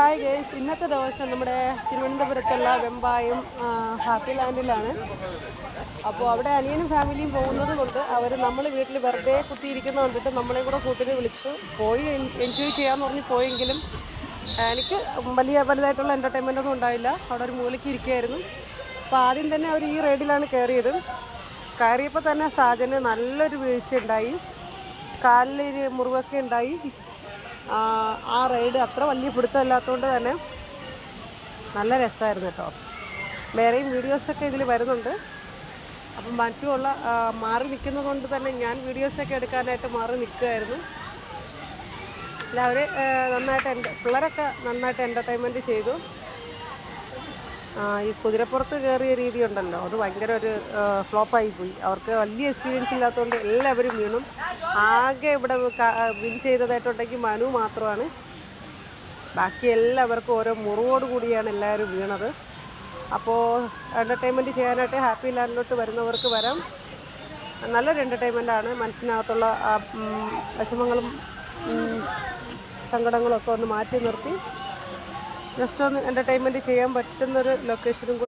Hi guys ഇന്നത്തെ ദിവസം നമ്മുടെ തിരുവനന്തപുരത്തുള്ള വെമ്പായും ഹാപ്പി ലാൻഡിലാണ് അപ്പോൾ അവിടെ അനിയനും ഫാമിലിയും പോകുന്നത് കൊണ്ട് അവർ നമ്മൾ വീട്ടിൽ വെറുതെ കുത്തിയിരിക്കുന്ന കണ്ടിട്ട് നമ്മളെ കൂടെ കൂട്ടിന് വിളിച്ചു. പോയി എൻജോയ് ചെയ്യാമെന്ന് പറഞ്ഞ് പോയെങ്കിലും എനിക്ക് വലിയ വലുതായിട്ടുള്ള എന്റർടൈൻമെന്റ് ഒന്നും ഉണ്ടായില്ല. അവിടെ ഒരു മൂലയ്ക്ക് ഇരിക്കുകയായിരുന്നു. അപ്പോൾ ആദ്യം തന്നെ അവർ ഈ റൈഡിലാണ് കയറിയത്. കയറിയപ്പോൾ തന്നെ സാജന് നല്ലൊരു വീഴ്ച ഉണ്ടായി കാലിലൊരു മുറിവൊക്കെ ഉണ്ടായി. ആ, റൈഡ് അത്ര വലിയ പിടുത്തമില്ലാത്തതുകൊണ്ട് തന്നെ നല്ല രസമായിരുന്നു കേട്ടോ. വേറെയും വീഡിയോസൊക്കെ ഇതിൽ വരുന്നുണ്ട്. അപ്പം മറ്റുമുള്ള മാറി നിൽക്കുന്നത് കൊണ്ട് തന്നെ ഞാൻ വീഡിയോസൊക്കെ എടുക്കാനായിട്ട് മാറി നിൽക്കുമായിരുന്നു എല്ലാവരും നന്നായിട്ട് എന്റെ പിള്ളേരൊക്കെ നന്നായിട്ട് എന്റർടൈൻമെന്റ് ചെയ്തു. ഈ കുതിരപ്പുറത്ത് കയറിയ രീതി ഉണ്ടല്ലോ അത് ഭയങ്കര ഒരു ഫ്ലോപ്പായി പോയി അവർക്ക് വലിയ എക്സ്പീരിയൻസ് ഇല്ലാത്തതുകൊണ്ട് എല്ലാവരും വീണു. ആകെ ഇവിടെ വിൻ ചെയ്തതായിട്ടുണ്ടെങ്കിൽ മനു മാത്രമാണ്. ബാക്കി എല്ലാവർക്കും ഓരോ മുറിവോട് കൂടിയാണ് എല്ലാവരും വീണത്. അപ്പോൾ എന്റർടൈൻമെന്റ് ചെയ്യാനായിട്ട് ഹാപ്പി ലാൻഡിലോട്ട് വരുന്നവർക്ക് വരാം. നല്ലൊരു എന്റർടൈൻമെന്റ് ആണ്. മനസ്സിനകത്തുള്ള വിഷമങ്ങളും സങ്കടങ്ങളൊക്കെ ഒന്ന് മാറ്റി നിർത്തി. ജസ്റ്റ് ഒന്ന് എന്റർടൈൻമെന്റ് ചെയ്യാൻ പറ്റുന്നൊരു ലൊക്കേഷനും